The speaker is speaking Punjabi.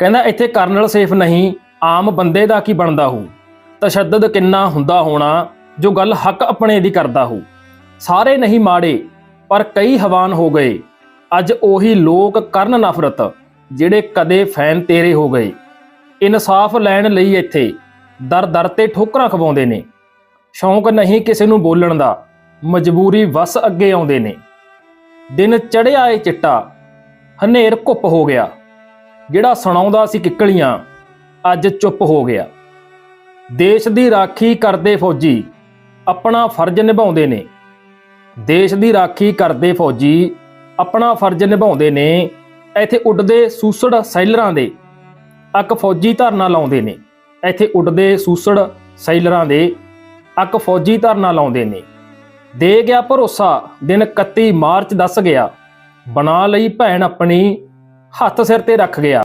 ਕਹਿੰਦਾ ਇੱਥੇ ਕਰਨਲ ਸੇਫ ਨਹੀਂ, ਆਮ ਬੰਦੇ ਦਾ ਕੀ ਬਣਦਾ ਹੋ ਤਸ਼ੱਦਦ ਕਿੰਨਾ ਹੁੰਦਾ ਹੋਣਾ, ਜੋ ਗੱਲ ਹੱਕ ਆਪਣੇ ਦੀ ਕਰਦਾ ਹੋ ਸਾਰੇ ਨਹੀਂ ਮਾੜੇ, ਪਰ ਕਈ ਹਵਾਨ ਹੋ ਗਏ। ਅੱਜ ਉਹੀ ਲੋਕ ਕਰਨ ਨਫ਼ਰਤ, ਜਿਹੜੇ ਕਦੇ ਫੈਨ ਤੇਰੇ ਹੋ ਗਏ। ਇਨਸਾਫ ਲੈਣ ਲਈ ਇੱਥੇ ਦਰ ਦਰ ਤੇ ਠੋਕਰਾਂ ਖਵਾਉਂਦੇ ਨੇ। ਸ਼ੌਂਕ ਨਹੀਂ ਕਿਸੇ ਨੂੰ ਬੋਲਣ ਦਾ, ਮਜਬੂਰੀ ਵਸ ਅੱਗੇ ਆਉਂਦੇ ਨੇ। ਦਿਨ ਚੜਿਆ ਏ ਚਿੱਟਾ, ਹਨੇਰ ਘੁੱਪ ਹੋ ਗਿਆ। ਜਿਹੜਾ ਸੁਣਾਉਂਦਾ ਸੀ ਕਿੱਕਲੀਆਂ, ਅੱਜ ਚੁੱਪ ਹੋ ਗਿਆ। ਦੇਸ਼ ਦੀ ਰਾਖੀ ਕਰਦੇ ਫੌਜੀ ਆਪਣਾ ਫਰਜ਼ ਨਿਭਾਉਂਦੇ ਨੇ। ਦੇਸ਼ ਦੀ ਰਾਖੀ ਕਰਦੇ ਫੌਜੀ ਆਪਣਾ ਫਰਜ਼ ਨਿਭਾਉਂਦੇ ਨੇ। ਇੱਥੇ ਉੱਡਦੇ ਸੂਸੜ ਸੈਲਰਾਂ ਦੇ ਅੱਕ ਫੌਜੀ ਧਰਨਾ ਲਾਉਂਦੇ ਨੇ। ਇੱਥੇ ਉੱਡਦੇ ਸੂਸੜ ਸੈਲਰਾਂ ਦੇ ਅੱਕ ਫੌਜੀ ਧਰਨਾ ਲਾਉਂਦੇ ਨੇ। ਦੇ ਗਿਆ ਭਰੋਸਾ, ਦਿਨ 31 ਮਾਰਚ ਦੱਸ ਗਿਆ। ਬਣਾ ਲਈ ਭੈਣ ਆਪਣੀ, ਹੱਥ ਸਿਰ ਤੇ ਰੱਖ ਗਿਆ।